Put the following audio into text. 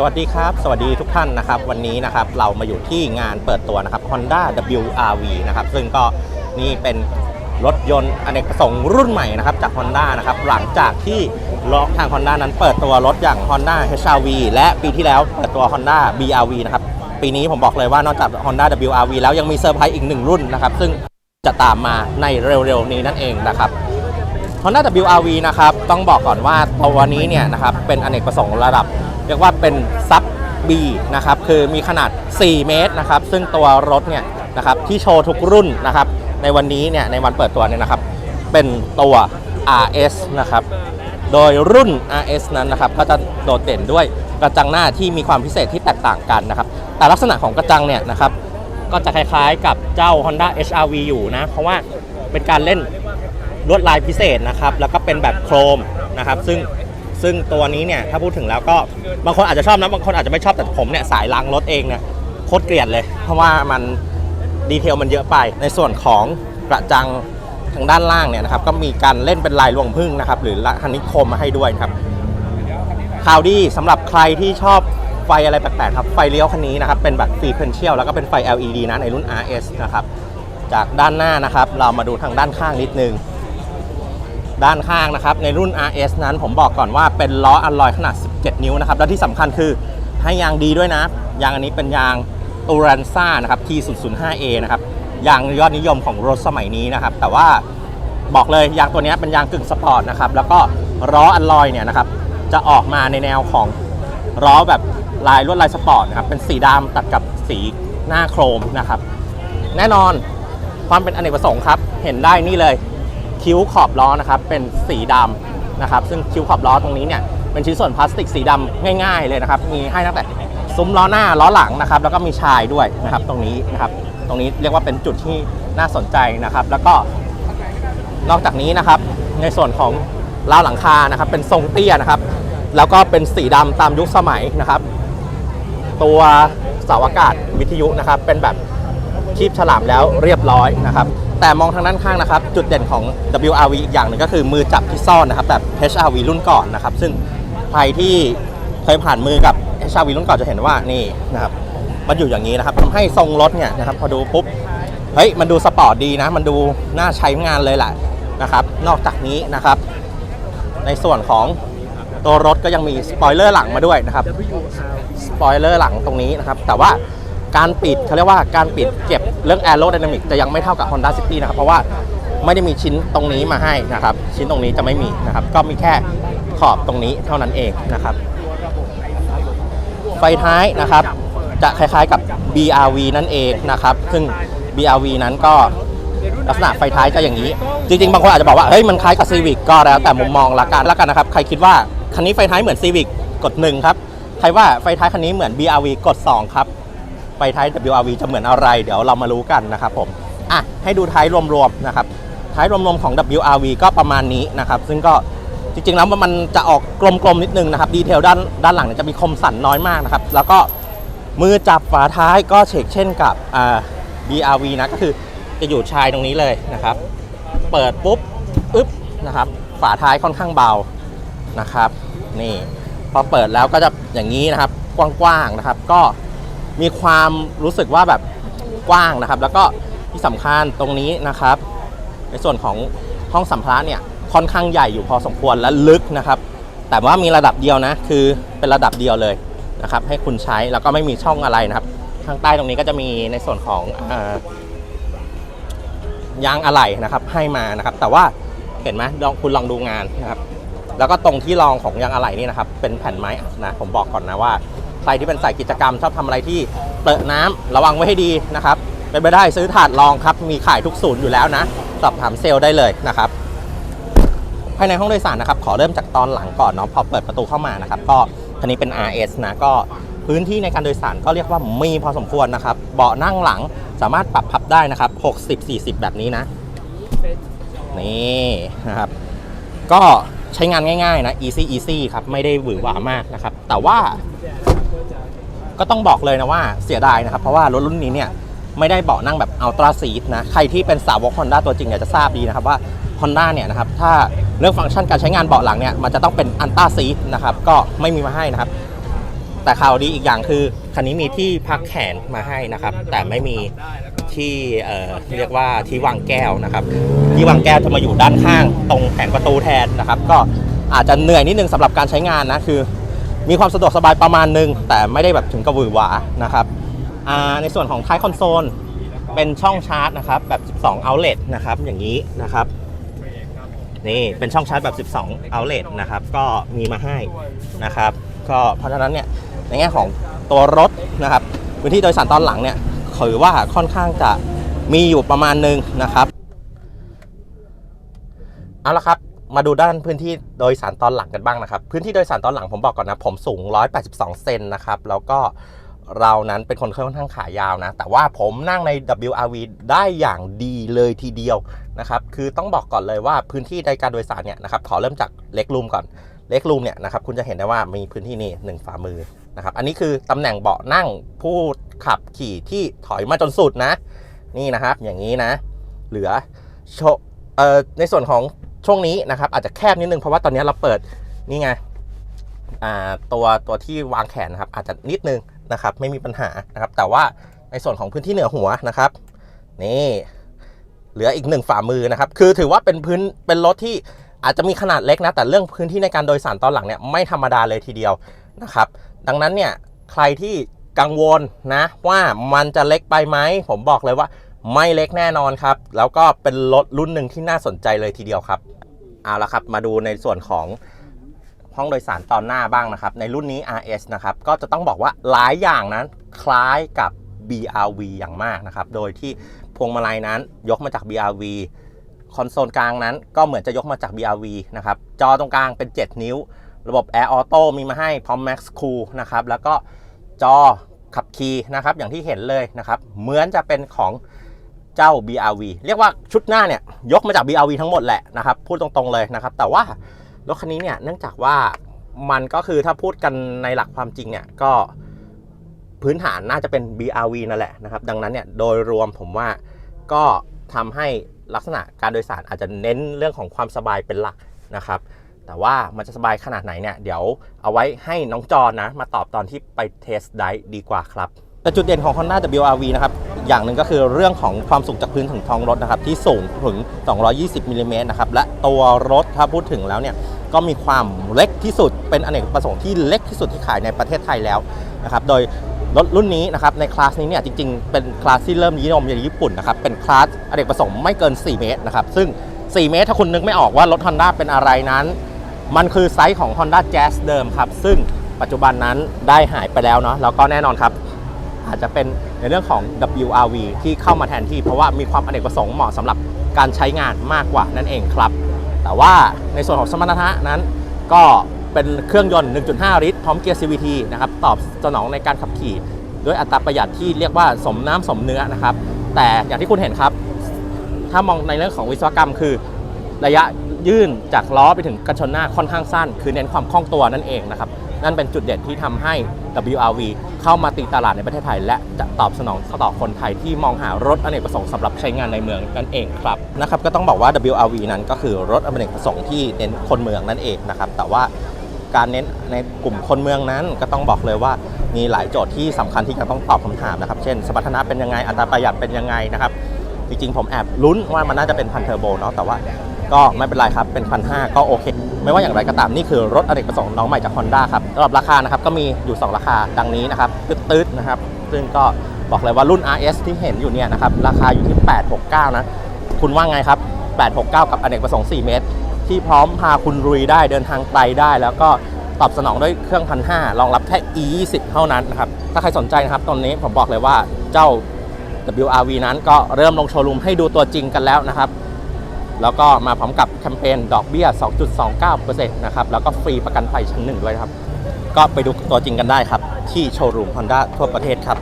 สวัสดีครับ สวัสดีทุกท่านนะครับ วันนี้นะครับเรามาอยู่ที่งานเปิดตัวนะครับ Honda WRV นะครับ ซึ่งก็นี่เป็นรถยนต์อเนกประสงค์รุ่นใหม่นะครับจาก Honda นะครับ หลังจากที่ล้อกทาง Honda นั้นเปิดตัวรถอย่าง Honda HR-V และปีที่แล้วเปิดตัว Honda BRV นะครับ ปีนี้ผมบอกเลยว่านอกจาก Honda WRV แล้วยังมีเซอร์ไพรส์อีกหนึ่งรุ่นนะครับ ซึ่งจะตามมาในเร็วๆนี้นั่นเองนะครับ Honda WRV นะครับ ต้องบอกก่อนว่าตัวนี้เนี่ยนะครับเป็นอเนกประสงค์ระดับ เรียกว่าเป็นซับ B นะครับคือมีขนาด 4 เมตรนะครับซึ่งตัวรถเนี่ยนะครับที่โชว์ทุกรุ่นนะครับในวันนี้เนี่ยในวันเปิดตัวเนี่ยนะครับเป็นตัว RS นะครับโดยรุ่น RS นั้นนะครับก็จะโดดเด่นด้วยกระจังหน้าที่มีความพิเศษที่แตกต่างกันนะครับแต่ลักษณะของกระจังเนี่ยนะครับก็จะคล้ายๆกับเจ้า Honda HR-V อยู่นะเพราะว่าเป็นการเล่นลวดลายพิเศษนะครับแล้วก็เป็นแบบโครมนะครับซึ่ง ซึ่งตัวนี้เนี่ยถ้าพูดถึงแล้วก็บางคนอาจจะชอบนะบางคนอาจจะไม่ชอบแต่ผมเนี่ยสายล้างรถเองเนี่ยโคตรเกลียดเลย เพราะว่ามันดีเทลมันเยอะไป ในส่วนของกระจังทางด้านล่างเนี่ยนะครับก็มีการเล่นเป็นลายรวงพึ่งนะครับหรือละฮันนิคมมาให้ด้วยครับข่าวดีสำหรับใครที่ชอบไฟอะไรแปลกๆครับไฟเลี้ยวคันนี้นะครับเป็นแบบฟรีเควนเชียลแล้วก็เป็นไฟ LED นะในรุ่น RS นะครับจากด้านหน้านะครับ เรามาดูทางด้านข้างนิดนึง ด้านข้างนะครับ ในรุ่น RS นั้นผมบอกก่อนว่าเป็นล้ออัลลอยขนาด 17 นิ้วนะครับ และที่สำคัญคือให้ยางดีด้วยนะ ยางอันนี้เป็นยางตูรันซ่านะครับ T005A นะครับ ยางยอดนิยมของรถสมัยนี้นะครับ แต่ว่าบอกเลยยางตัวนี้เป็นยางกึ่งสปอร์ตนะครับ แล้วก็ล้ออัลลอยเนี่ยนะครับ จะออกมาในแนวของล้อแบบลายลวดลายสปอร์ตนะครับ เป็นสีดำตัดกับสีหน้าโครมนะครับ แน่นอนความเป็นอเนกประสงค์ครับ เห็นได้นี่เลย คิ้วขอบล้อนะครับเป็นสีดำนะครับซึ่งคิ้วขอบล้อตรงนี้เนี่ยเป็นชิ้นส่วนพลาสติกสีดำง่ายๆเลยนะครับมีให้ตั้งแต่ซุ้มล้อหน้าล้อหลังนะครับแล้วก็มีชายด้วยนะครับตรงนี้นะครับตรงนี้เรียกว่าเป็นจุดที่น่าสนใจนะครับ แล้วก็นอกจากนี้นะครับในส่วนของราวหลังคานะครับเป็นทรงเตี้ยนะครับ แล้วก็เป็นสีดำตามยุคสมัยนะครับ ตัวเสาอากาศวิทยุนะครับเป็นแบบ คีบฉลามแล้วเรียบร้อยนะครับ แต่มองทางด้านข้างนะครับ จุดเด่นของ WRV อีกอย่างหนึ่งก็คือมือจับที่ซ่อนนะครับแบบ HRV รุ่นก่อนนะครับ ซึ่งใครที่เคยผ่านมือกับ HRV รุ่นก่อนจะเห็นว่านี่นะครับมันอยู่อย่างนี้นะครับทำให้ทรงรถเนี่ยนะครับพอดูปุ๊บเฮ้ยมันดูสปอร์ตดีนะ มันดูน่าใช้งานเลยแหละนะครับ นอกจากนี้นะครับ ในส่วนของตัวรถก็ยังมีสปอยเลอร์หลังมาด้วยนะครับสปอยเลอร์หลังตรงนี้นะครับ แต่ว่าการปิดเขาเรียกว่าการปิดเก็บ รื่อง Aero Dynamic จะยังไม่เท่ากับ Honda City นะครับ เพราะว่าไม่ได้มีชิ้นตรงนี้มาให้นะครับ ชิ้นตรงนี้จะไม่มีนะครับ ก็มีแค่ขอบตรงนี้เท่านั้นเองนะครับ ไฟท้ายนะครับ จะคล้ายๆกับ BRV นั่นเองนะครับ ซึ่ง BRV นั้นก็ลักษณะไฟท้ายจะอย่างนี้ จริงๆ บางคนอาจจะบอกว่า เฮ้ย มันคล้ายกับ Civic ก็แล้วแต่มุมมองละกันละกันนะครับ ใครคิดว่าคันนี้ไฟท้ายเหมือน Civic กด1ครับ ใครว่าไฟท้ายคันนี้เหมือน BRV กด2ครับ ไฟท้าย WRV จะเหมือนอะไร เดี๋ยวเรามารู้กันนะครับผมอะให้ดูท้ายรวมๆนะครับท้ายรวมๆของ WRV ก็ประมาณนี้นะครับซึ่งก็จริงๆแล้วมันจะออกกลมๆนิดนึงนะครับดีเทลด้านด้านหลังเนี่ยจะมีคมสันน้อยมากนะครับแล้วก็มือจับฝาท้ายก็เฉกเช่นกับอ่า BRV นะก็คือจะอยู่ชายตรงนี้เลยนะครับ เปิดปุ๊บอึ๊บนะครับ ฝาท้ายค่อนข้างเบานะครับ นี่พอเปิดแล้วก็จะอย่างนี้นะครับ กว้างๆนะครับ ก็ มีความรู้สึกว่าแบบกว้างนะครับ แล้วก็ที่สำคัญตรงนี้นะครับ ในส่วนของห้องสัมภาระเนี่ยค่อนข้างใหญ่อยู่พอสมควรและลึกนะครับ แต่ว่ามีระดับเดียวนะ คือเป็นระดับเดียวเลยนะครับ ให้คุณใช้แล้วก็ไม่มีช่องอะไรนะครับ ข้างใต้ตรงนี้ก็จะมีในส่วนของอยางอะไหล่นะครับ ให้มานะครับ แต่ว่าเห็นไหมลองคุณลองดูงานนะครับ แล้วก็ตรงที่รองของยางอะไหล่นี่นะครับ เป็นแผ่นไม้นะผมบอกก่อนนะว่า รที่เป็นสายกิจกรรม ชอบทำอะไรที่เปิดน้ำระวังไว้ให้ดีนะครับเป็นไปได้ซื้อถาดรองครับ มีขายทุกศูนย์อยู่แล้วนะ สอบถามเซลล์ได้เลยนะครับภายในห้องโดยสารนะครับ ขอเริ่มจากตอนหลังก่อนเนาะพอเปิดประตูเข้ามานะครับ ก็คันนี้เป็น RS นะก็พื้นที่ในการโดยสารก็เรียกว่ามีพอสมควรนะครับ เบาะนั่งหลังสามารถปรับพับได้นะครับ 60 40 แบบนี้นะ นี่นะครับ ก็ใช้งานง่ายๆนะ easy easy ครับ ไม่ได้หวือหวามากนะครับ แต่ว่า ก็ต้องบอกเลยนะว่าเสียดายนะครับ เพราะว่ารถรุ่นนี้เนี่ยไม่ได้เบาะนั่งแบบอัลตราซีทนะ ใครที่เป็นสาวก Honda ตัวจริงเนี่ยจะทราบดีนะครับว่า Honda เนี่ยนะครับถ้าเรื่องฟังก์ชันการใช้งานเบาะหลังเนี่ยมันจะต้องเป็นอัลตร้าซีทนะครับก็ไม่มีมาให้นะครับ แต่ข่าวดีอีกอย่างคือคันนี้มีที่พักแขนมาให้นะครับ แต่ไม่มีที่เอ่อเรียกว่าที่วางแก้วนะครับ ที่วางแก้วจะมาอยู่ด้านข้าง ตรงแผงประตูแทนนะครับ ก็อาจจะเหนื่อยนิดนึงสำหรับการใช้งานนะคือ มีความสะดวกสบายประมาณนึง แต่ไม่ได้แบบถึงกับหวือหวานะครับในส่วนของท้ายคอนโซลเป็นช่องชาร์จนะครับแบบ 12 outlet นะครับอย่างนี้นะครับนี่เป็นช่องชาร์จแบบ 12 outlet นะครับก็มีมาให้นะครับก็เพราะฉะนั้นเนี่ยในแง่ของตัวรถนะครับพื้นที่โดยสารตอนหลังเนี่ยถือว่าค่อนข้างจะมีอยู่ประมาณหนึงนะครับเอาละครับ มาดูด้านพื้นที่โดยสารตอนหลังกันบ้างนะครับ พื้นที่โดยสารตอนหลังผมบอกก่อนนะ ผมสูง 182 เซนนะครับ แล้วก็เรานั้นเป็นคนค่อนข้างขายาวนะ แต่ว่าผมนั่งใน WRV ได้อย่างดีเลยทีเดียวนะครับ คือต้องบอกก่อนเลยว่าพื้นที่ในการโดยสารเนี่ยนะครับ ขอเริ่มจากเล็กรูมก่อน เล็กรูมเนี่ยนะครับ คุณจะเห็นได้ว่ามีพื้นที่นี่หนึ่งฝ่ามือนะครับ อันนี้คือตำแหน่งเบาะนั่งผู้ขับขี่ที่ถอยมาจนสุดนะ นี่นะครับ อย่างนี้นะ เหลือโชเอ่อในส่วนของ ช่วงนี้นะครับอาจจะแคบนิดนึงเพราะว่าตอนนี้เราเปิดนี่ไงตัวตัวที่วางแขนนะครับอาจจะนิดนึงนะครับไม่มีปัญหานะครับ แต่ว่าในส่วนของพื้นที่เหนือหัวนะครับนี่เหลืออีกหนึ่งฝ่ามือนะครับคือถือว่าเป็นพื้นเป็นรถที่อาจจะมีขนาดเล็กนะ แต่เรื่องพื้นที่ในการโดยสารตอนหลังเนี่ยไม่ธรรมดาเลยทีเดียวนะครับ ดังนั้นเนี่ยใครที่กังวลนะว่ามันจะเล็กไปไหมผมบอกเลยว่าไม่เล็กแน่นอนครับ แล้วก็เป็นรถรุ่นหนึ่งที่น่าสนใจเลยทีเดียวครับ เอาละครับมาดูในส่วนของห้องโดยสารตอนหน้าบ้างนะครับ ในรุ่นนี้ RS นะครับก็จะต้องบอกว่าหลายอย่างนั้นคล้ายกับ BRV อย่างมากนะครับ โดยที่พวงมาลัยนั้นยกมาจาก BRV คอนโซลกลางนั้นก็เหมือนจะยกมาจาก BRV นะครับ จอตรงกลางเป็น 7 นิ้ว ระบบ Air Auto มีมาให้พร้อม Max Cool นะครับ แล้วก็จอขับคีย์นะครับ อย่างที่เห็นเลยนะครับ เหมือนจะเป็นของ เจ้า BRV เรียกว่าชุดหน้าเนี่ยยกมาจาก BRV ทั้งหมดแหละนะครับพูดตรงๆเลยนะครับ แต่ว่ารถคันนี้เนี่ยเนื่องจากว่ามันก็คือถ้าพูดกันในหลักความจริงเนี่ยก็พื้นฐานน่าจะเป็น BRV นั่นแหละนะครับ ดังนั้นเนี่ยโดยรวมผมว่าก็ทำให้ลักษณะการโดยสารอาจจะเน้นเรื่องของความสบายเป็นหลักนะครับ แต่ว่ามันจะสบายขนาดไหนเนี่ยเดี๋ยวเอาไว้ให้น้องจอนนะมาตอบตอนที่ไปเทสได้ดีกว่าครับ แต่จุดเด่นของ Honda WRV นะครับอย่างหนึ่งก็คือเรื่องของความสูงจากพื้นถึงท้องรถนะครับที่สูงถึง 220มิลลิเมตรนะครับและตัวรถถ้าพูดถึงแล้วเนี่ยก็มีความเล็กที่สุดเป็นอเนกประสงค์ที่เล็กที่สุดที่ขายในประเทศไทยแล้วนะครับโดยรถรุ่นนี้นะครับในคลาสนี้เนี่ยจริงๆ เป็นคลาสที่เริ่มนิยมในญี่ปุ่นนะครับเป็นคลาสอเนกประสงค์ไม่เกิน 4 เมตรนะครับซึ่ง 4 เมตรถ้าคุณนึกไม่ออกว่ารถ Honda เป็นอะไรนั้น มันคือไซส์ของ Honda Jazz เดิมครับซึ่งปัจจุบันนั้นได้หายไปแล้วเนาะแล้วก็แน่นอนครับ อาจจะเป็นในเรื่องของ WRV ที่เข้ามาแทนที่ เพราะว่ามีความอเนกประสงค์เหมาะสำหรับการใช้งานมากกว่านั่นเองครับ แต่ว่าในส่วนของสมรรถนะนั้น ก็เป็นเครื่องยนต์ 1.5 ลิตรพร้อมเกียร์ CVT นะครับตอบสนองในการขับขี่ ด้วยอัตราประหยัดที่เรียกว่าสมน้ำสมเนื้อนะครับ แต่อย่างที่คุณเห็นครับ ถ้ามองในเรื่องของวิศวกรรมคือระยะยื่นจากล้อไปถึงกันชนหน้าค่อนข้างสั้น คือเน้นความคล่องตัวนั่นเองนะครับ นั่นเป็นจุดเด่นที่ทำให้ WRV เข้ามาตีตลาดในประเทศไทย และจะตอบสนองต่อคนไทยที่มองหารถอเนกประสงค์สำหรับใช้งานในเมืองนั่นเองครับนะครับก็ต้องบอกว่า WRV นั้นก็คือรถอเนกประสงค์ที่เน้นคนเมืองนั่นเองนะครับแต่ว่าการเน้นในกลุ่มคนเมืองนั้นก็ต้องบอกเลยว่ามีหลายโจทย์ที่สำคัญที่จะต้องตอบคำถามนะครับ เช่น สมรรถนะเป็นยังไงอัตราประหยัดเป็นยังไงนะครับจริงๆผมแอบลุ้นว่ามันน่าจะเป็นพันเทอร์โบเนาะแต่ว่า ก็ไม่เป็นไรครับ เป็นพันห้าก็โอเค ไม่ว่าอย่างไรก็ตามนี่คือรถอเนกประสงค์น้องใหม่จาก Honda ครับสำหรับราคานะครับก็มีอยู่ 2 ราคาดังนี้นะครับตืดๆนะครับ ซึ่งก็บอกเลยว่ารุ่น RS ที่เห็นอยู่เนี่ยนะครับราคาอยู่ที่ 869 นะ คุณว่าไงครับ 869 กับอเนกประสงค์ 4 เมตร ที่พร้อมพาคุณลุยได้เดินทางไกลได้ แล้วก็ตอบสนองด้วยเครื่องพันห้ารองรับแค่ E20 เท่านั้นนะครับ ถ้าใครสนใจนะครับ ตอนนี้ผมบอกเลยว่าเจ้า WRV นั้นก็เริ่มลงโชว์รูมให้ดูตัวจริงกันแล้วนะครับ แล้วก็มาพร้อมกับแคมเปญดอกเบี้ย 2.29%นะครับ แล้วก็ฟรีประกันภัยชั้นหนึ่งด้วยครับ ก็ไปดูตัวจริงกันได้ครับ ที่โชว์รูม Honda ทั่วประเทศครับ